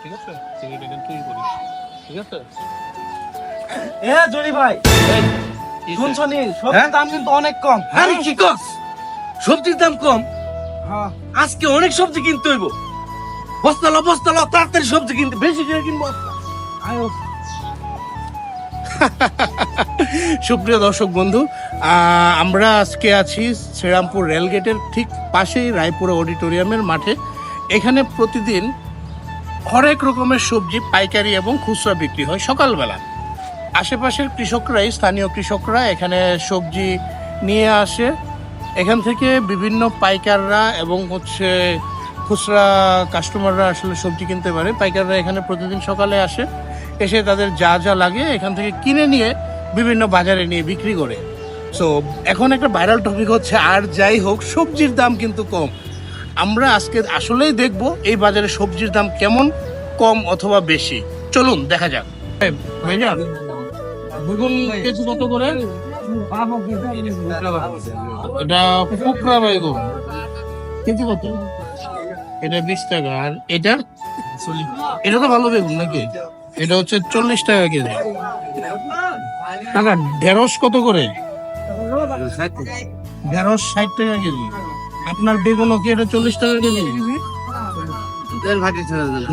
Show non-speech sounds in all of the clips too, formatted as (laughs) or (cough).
ঠিক আছে? চিংড়িটা কিন্তু তুই করিস। ঠিক আছে? এ জরি ভাই। শুনছো নি সবজির দাম কিন্তু অনেক কম। আরে কি কস? সবজির দাম কম? হ্যাঁ। আজকে অনেক সবজি কিনতে হইব। বস্তা লো বস্তা লো তাড়াতাড়ি সবজি কিনতে। বেশি করে কিনবো আয়ো সুপ্রিয় দর্শক বন্ধু আমরা আজকে আছি শ্রীরামপুর রেলগেটের ঠিক পাশেই রায়পুর অডিটোরিয়ামের মাঠে। এখানে প্রতিদিন হরেক রকমের সবজি, পাইকারি এবং খুচরা বিক্রি হয় সকালবেলা। আশেপাশের কৃষকরাই, স্থানীয় কৃষকরা এখানে সবজি নিয়ে আসে। এখান থেকে বিভিন্ন পাইকাররা এবং হচ্ছে খুচরা কাস্টমাররা আসলে সবজি কিনতে পারে। পাইকাররা এখানে প্রতিদিন সকালে আসে, এসে তাদের যা যা লাগে এখান থেকে কিনে নিয়ে বিভিন্ন বাজারে নিয়ে বিক্রি করে। সো এখন একটা ভাইরাল টপিক হচ্ছে, আর যাই হোক, সবজির দাম কিন্তু কম। আমরা আজকে আসলেই দেখব এই বাজারে সবজির দাম কেমন, কম অথবা বেশি। চলুন, দেখা যাক। বেগুন কত করে? এটা বেগুন। এটা বিশ টাকা। আর এটা? তো ভালো বেগুন নাকি? এটা হচ্ছে চল্লিশ টাকা ঢেঁড়স কত করে? ঢেঁড়স ষাট টাকা কেজি। আপনার বেগুনও কি এটা চল্লিশ টাকা কেজি?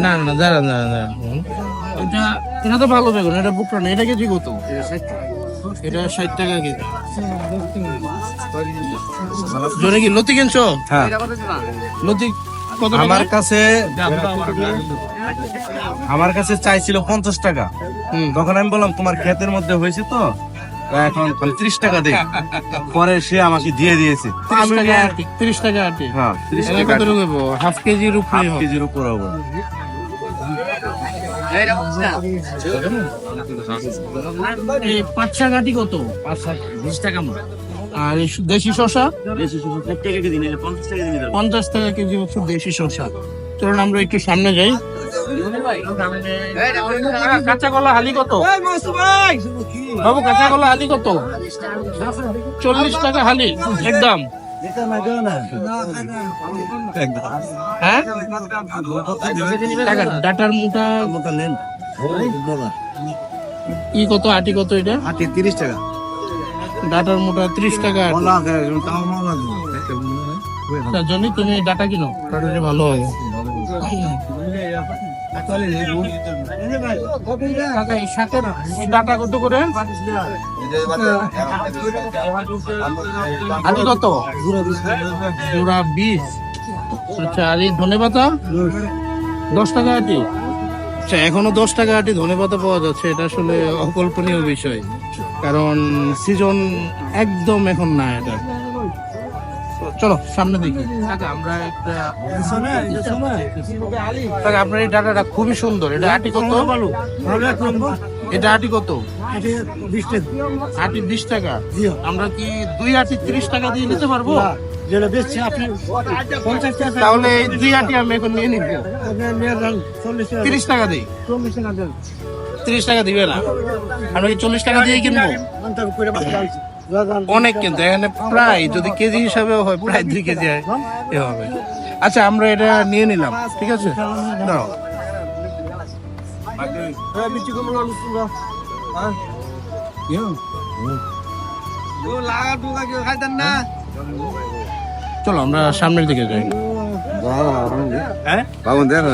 না না দাঁড়া দাঁড়া দাঁড়া এটা এটা তো ভালো বেগুন এটা বুকটা না এটা কেজি কত? এটা ষাট টাকা। কেজি। জোরে কি লতি কিনছো? হ্যাঁ। লতি আমার কাছে আমার কাছে চাইছিল পঞ্চাশ টাকা। হুম। তখন আমি বললাম তোমার ক্ষেতের মধ্যে হয়েছে তা? এখন ত্রিশ টাকা দে। পরে সে আমাকে দিয়ে দিয়েছে। তিরিশ টাকা আটি হ্যাঁ ত্রিশ হাফ কেজির উপরে হাফ। কেজির উপর হবে। পাঁচশা গাটি কত? বিশ টাকা আর দেশি টাকা কেজি দিনে পঞ্চাশ টাকা কেজি হচ্ছে দেশি শসা। চলুন আমরা একটু সামনে যাই। কাঁচা কলা হালি কত? কাঁচা কলা হালি কত? চল্লিশ টাকা হালি একদম হ্যাঁ? ডাটার মুটা। ই কত, আটি কত এটা? আটি তিরিশ টাকা ডাটার মুটা ত্রিশ টাকা তুমি ডাটা কিনো ভালো হবে। আচ্ছা আর এই দশ টাকা আটি আচ্ছা এখনও দশ টাকা আটি ধনে পাতা পাওয়া যাচ্ছে, এটা আসলে অকল্পনীয় বিষয়। কারণ সিজন একদম এখন না এটা। চলো সামনে দেখি আমরা একটা আপনার এই ডাটাটা খুবই সুন্দর। এটা আটি কত? এটা আটি কত? আটি বিশ টাকা। আমরা কি দুই আটি ত্রিশ টাকা দিয়ে নিতে পারব? যেটা বেচছে আপনি পঞ্চাশ টাকা। তাহলে দুই আটি আমি এখন নিয়ে নিবো। চল্লিশ টাকা। তিরিশ টাকা দিই। চল্লিশ টাকা দেন। তিরিশ টাকা দিবে না। আমরা কি চল্লিশ টাকা দিয়ে কিনবো? অনেক কিন্তু এখানে প্রায় যদি কেজি হিসাবে হয় প্রায় দুই কেজি এ হবে। আচ্ছা আমরা এটা নিয়ে নিলাম ঠিক আছে? দাঁড়াও চলো আমরা সামনের দিকে যাই। বাবন দেন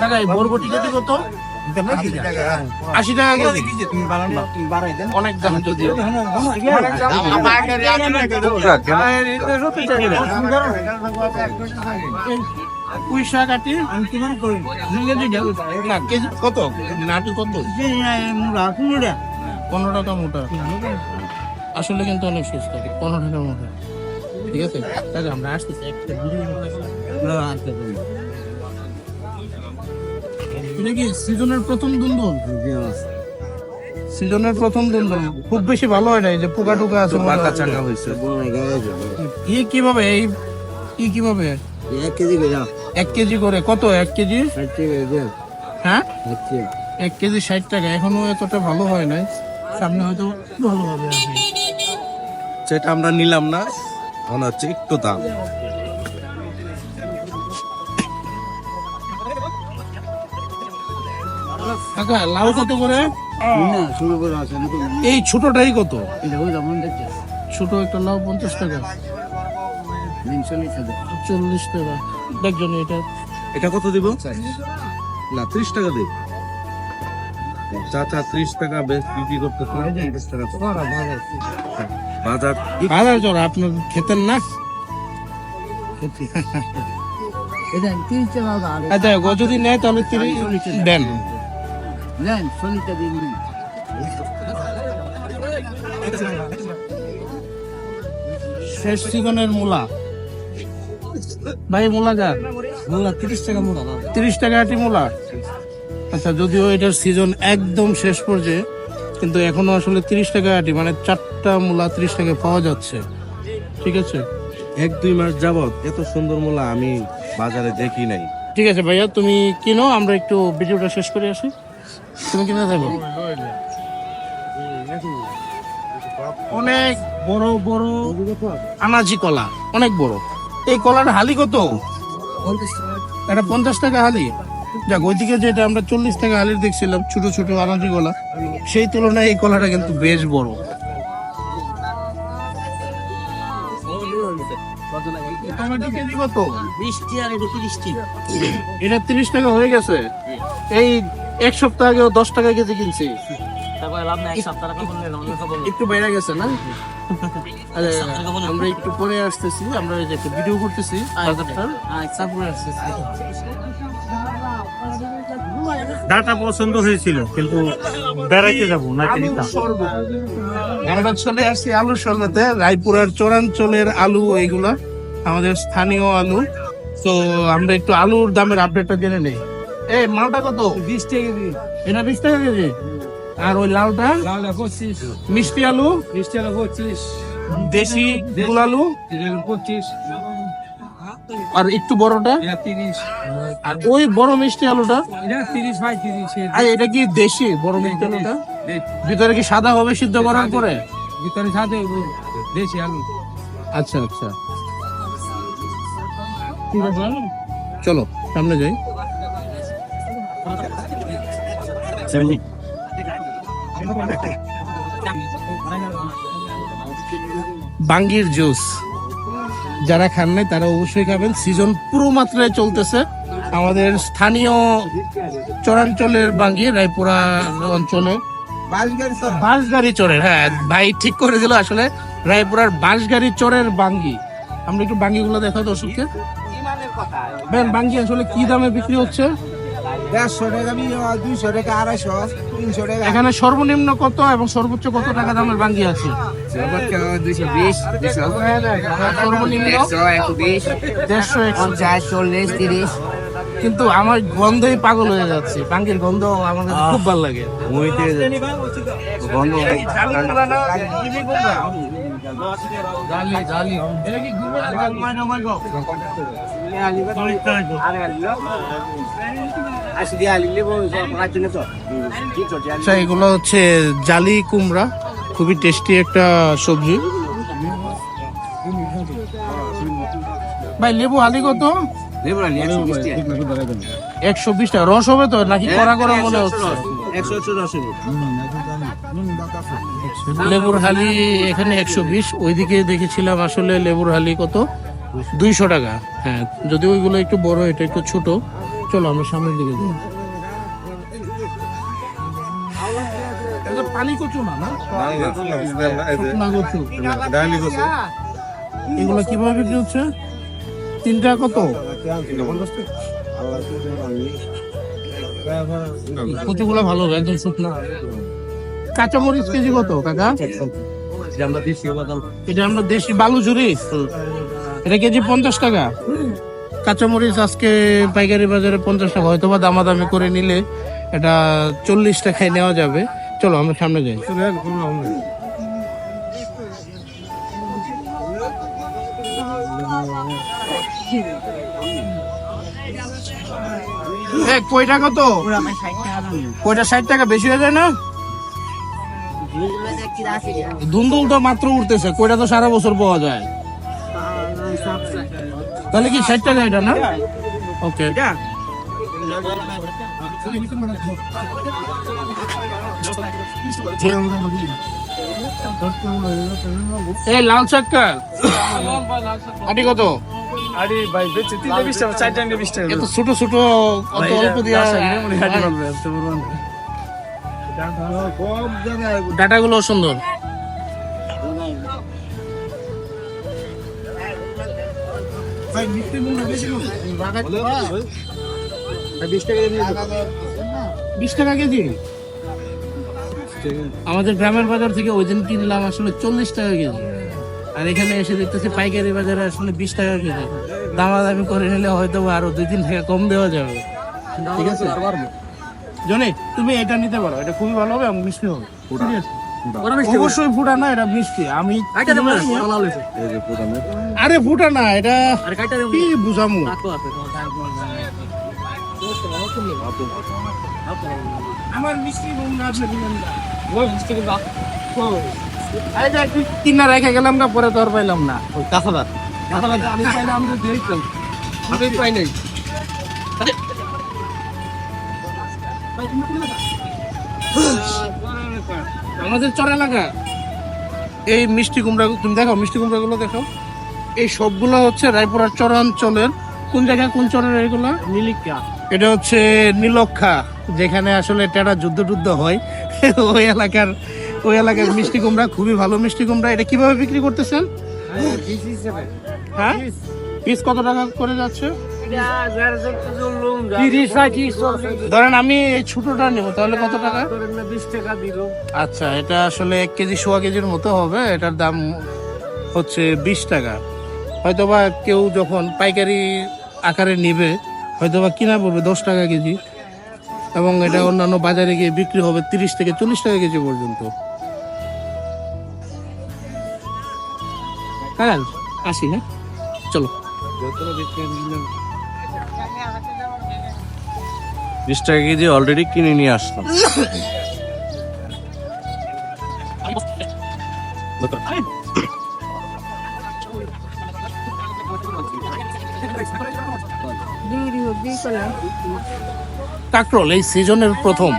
টাকা বরবটি কেজি কত? আশি টাকা কেজি অনেক দাম যদিও না কেজি কত নাটি কত পনেরো টাকা মোটা আসলে কিন্তু অনেক সস্তা পনেরো টাকা মোটা ঠিক আছে তাহলে আমরা আসতেছি একটা এটা কি সিজনের প্রথম দুন্দুল? সিজনের প্রথম দুন্দুল। খুব বেশি ভালো হয় না এই যে পোকা টোকা আছে পাকা চাকা হয়েছে। ই কীভাবে এই ই কীভাবে? এক কেজি করে এক কেজি করে কত এক কেজি? হ্যাঁ? এক কেজি। ষাট টাকা এখনও এতটা ভালো হয় নাই। সামনে হয়তো ভালো হবে আর আমরা নিলাম না মনে হচ্ছে একটু দাম। কাকা লাউ কত করে? না শুরু করে আছে এই ছোটটাই কত? এটা যেমন দেখছে। ছোট একটা লাউ পঞ্চাশ টাকা। চল্লিশ টাকা। দেখজন এটা। এটা কত দিব? না ত্রিশ টাকা দিই চাচা ত্রিশ টাকা বেশ বিক্রি করতেছে। বাজার। বাজার। চড়া আপনার খেতেন না আচ্ছা ও যদি নেয় তাহলে তিরিশ দেন। নেন চল্লিশটা দিন দিন শেষ সিজনের মূলা। ভাই মূলা যা। মোলা তিরিশ টাকা মোলা তিরিশ টাকা আটি মূলা। আচ্ছা যদিও এটার সিজন একদম শেষ পর্যায়ে কিন্তু এখনও আসলে তিরিশ টাকা আটি মানে চারটা মূলা তিরিশ টাকা পাওয়া যাচ্ছে। ঠিক আছে? এক দুই মাস যাবত এত সুন্দর মূলা আমি বাজারে দেখি নাই। ঠিক আছে ভাইয়া তুমি কিনো আমরা একটু ভিডিওটা শেষ করে আসি। তুমি কিনে দেবো অনেক বড় বড় আনাজি কলা অনেক বড়। এই কলার হালি কত? এটা পঞ্চাশ টাকা হালি। যাক ওইদিকে যেটা আমরা চল্লিশ টাকা হালির দেখছিলাম ছোট ছোট আনাজি কলা সেই তুলনায় এই কলাটা কিন্তু বেশ বড়। এটা তিরিশ টাকা হয়ে গেছে। এই এক সপ্তাহ আগেও দশ টাকা কেজি কিনছি। তারপরে লাভ নাই এক সপ্তাহ টাকা বললে অন্য খবর একটু বেড়ে গেছে না? (laughs) আরে, আমরা একটু পরে আসতেছি আমরা একটা ভিডিও করতেছি। বাজারটার তারপরে আসতেছি। ডাটা পছন্দ হয়েছিল কিন্তু বেড়াইতে যাব নিতাম? আমরা চলে আসছি আলু সরলাতে রায়পুরের চরাঞ্চলের আলু এইগুলা আমাদের স্থানীয় আলু। তো আমরা একটু আলুর দামের আপডেটটা জেনে নেই। এই মালটা কত? বিশ টাকা এটা বিশ টাকা কেজি? আর ওই লালটা? লাউলা পঁচিশ। মিষ্টি আলু? বিশ টাকা পঁচিশ। দেশি? গুল আলু? পঁচিশ। আর একটু বড়টা? আর ওই বড় মিষ্টি আলুটা? আর এটা কি দেশি বড় মিষ্টি আলুটা? ভিতরে কি সাদা হবে সিদ্ধ করার পরে? ভিতরে সাথে দেশি আলু। আচ্ছা আচ্ছা। চলো সামনে যাই। বাঙ্গির জুস। যারা খান নাই তারা অবশ্যই খাবেন। সিজন পুরো মাত্রায় চলতেছে। আমাদের স্থানীয় চরাঞ্চলের বাঙ্গি রায়পুরা অঞ্চলে। বাঁশগাড়ি চোরের হ্যাঁ ভাই ঠিক করে দিল আসলে। রায়পুরার বাঁশগাড়ি চোরের বাঙ্গি। আমরা একটু বাঙ্গিগুলো দেখা দর্শককে। বাঙ্গি আসলে কি দামে বিক্রি হচ্ছে? দেড়শো টাকা দুইশো টাকা আড়াইশো তিনশো টাকা। এখানে সর্বনিম্ন কত এবং সর্বোচ্চ কত টাকা দামের বাঙ্গি আছে? দুইশো বিশ সর্বনিম্ন দেড়শো একশো পঞ্চাশ চল্লিশ তিরিশ। কিন্তু আমার গন্ধই পাগল হয়ে যাচ্ছে। বাঙ্গির গন্ধ আমার কাছে খুব ভালো লাগে। গন্ধ আচ্ছা এগুলো হচ্ছে জালি কুমড়া খুবই টেস্টি একটা সবজি। ভাই লেবু হালি কত? একশো বিশ টাকা। রস হবে তো নাকি কড়া কড়া মনে হচ্ছে? লেবুর হালি এখানে একশো বিশ ওইদিকে দেখেছিলাম আসলে লেবুর হালি কত? দুইশো টাকা। হ্যাঁ যদি ওইগুলো একটু বড় এটা একটু ছোট। চলো আমরা সামনের দিকে যাই। পানি কচু না না? এগুলো কীভাবে বিক্রি হচ্ছে? তিনটা কত? কচুগুলো ভালো একদম শুকনা। কাঁচামরিচ কেজি কত কাকা? এটা আমরা দেশি বালু ঝুরি এটা কেজি পঞ্চাশ টাকা। কাঁচামরিচ আজকে পাইকারি বাজারে পঞ্চাশ টাকা। হয়তো বা দামাদামি করে নিলে এটা চল্লিশ টাকায় নেওয়া যাবে। চলো আমরা সামনে যাই। এ, কয়টা কত কয়টা ষাট টাকা? বেশি হয়ে যায় না? ধুন্দুল তো মাত্র উঠতেছে। কয়টা তো সারা বছর পাওয়া যায়। তাহলে কি ষাট টাকা এটা না? ওকে এই লাল চাক্কা আটি কত? আরে ভাই বেচে তিনটা বিশ টাকা চারটা নিয়ে বিশ টাকা। এত ছোট ছোট অত অল্প দিয়া কম ডাটা গুলো সুন্দর। ভাই বেশি বিশ টাকা বিশ টাকা কেজি? আমাদের গ্রামের বাজার থেকে ওই দিন কিনলাম আসলে চল্লিশ টাকা কেজি। আর এখানে এসে দেখতেছি পাইকারি বাজারে আসলে বিশ টাকা কেজি। দামাদামি করে নিলে হয়তো বা আরও দুই তিন টাকা কম দেওয়া যাবে। ঠিক আছে? জনি তুমি এটা নিতে পারো। এটা খুবই ভালো হবে এবং মিষ্টি হবে। Serious? অবশ্যই ফুটা না এটা মিষ্টি। আমি আরে ফুটা না এটা কি বুঝামু? আমার মিষ্টি কিনা রেখে গেলাম না পরে তোর পাইলাম না। ওই কাঁচাদার আমি পাইলাম আমি পাই নাই। আমাদের চর এলাকা। এই মিষ্টি কুমড়া তুমি দেখো মিষ্টি কুমড়া গুলো দেখো এই সবগুলো হচ্ছে রায়পুরার চরাঞ্চলের। কোন জায়গায় কোন চরের এগুলো? নীলিকা। এটা হচ্ছে নীলক্ষা যেখানে আসলে টেরা যুদ্ধ টুদ্ধ হয়। ওই এলাকার ওই এলাকার মিষ্টি কুমড়া খুবই ভালো মিষ্টি কুমড়া। এটা কীভাবে বিক্রি করতেছেন? হ্যাঁ পিস কত টাকা করে যাচ্ছে? ধরেন আমি এই ছোটটা নেব, তাহলে কত টাকা? আচ্ছা এটা আসলে এক কেজি সোয়া কেজির মতো হবে, এটার দাম হচ্ছে বিশ টাকা। হয়তোবা কেউ যখন পাইকারি আকারে নেবে, হয়তোবা কিনা পড়বে দশ টাকা কেজি, এবং এটা অন্যান্য বাজারে গিয়ে বিক্রি হবে তিরিশ থেকে চল্লিশ টাকা কেজি পর্যন্ত। কাল আসি হ্যাঁ? চলো। বিশ টাকা কেজি অলরেডি কিনে নিয়ে আসলাম। কাকরোল এই সিজনের প্রথম।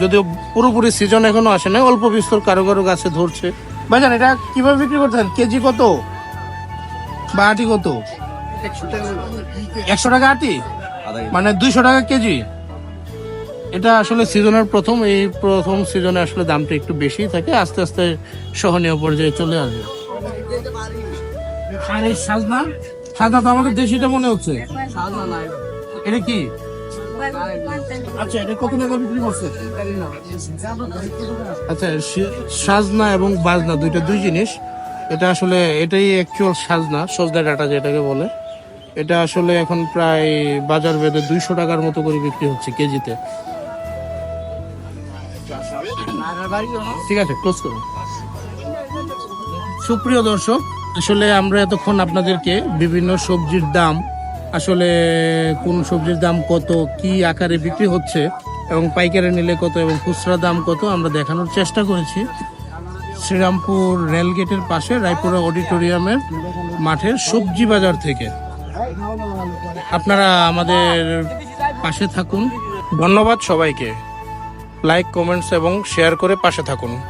যদিও পুরোপুরি সিজন এখনও আসে না অল্প বিস্তর কারও কারও গাছে ধরছে। ভাইজান, এটা কীভাবে বিক্রি করতেন কেজি কত? বা আটি কত? একশো টাকা আটি? মানে দুইশো টাকা কেজি। এটা আসলে সিজনের প্রথম এই প্রথম সিজনে আসলে দামটা একটু বেশি থাকে আস্তে আস্তে সহনীয় পর্যায়ে চলে আসবে। আর এই সাজনা সাজনা তো আমাদের দেশিটা মনে হচ্ছে। এটা কি? আচ্ছা এটা কত টাকা বিক্রি করছে? আচ্ছা সাজনা এবং বাজনা দুইটা দুই জিনিস। এটা আসলে এটাই অ্যাকচুয়াল সাজনা সজনা ডাটা যেটাকে বলে। এটা আসলে এখন প্রায় বাজার বেদে দুইশো টাকার মতো করে বিক্রি হচ্ছে কেজিতে। ঠিক আছে ক্লোজ করুন সুপ্রিয় দর্শক, আসলে আমরা এতক্ষণ আপনাদেরকে বিভিন্ন সবজির দাম, আসলে কোন সবজির দাম কত, কি আকারে বিক্রি হচ্ছে, এবং পাইকারি নিলে কত, এবং খুচরা দাম কত, আমরা দেখানোর চেষ্টা করেছি। শ্রীরামপুর রেলগেটের পাশে রায়পুরা অডিটোরিয়ামের মাঠের সবজি বাজার থেকে। আপনারা আমাদের পাশে থাকুন। ধন্যবাদ সবাইকে। লাইক কমেন্টস এবং শেয়ার করে পাশে থাকুন।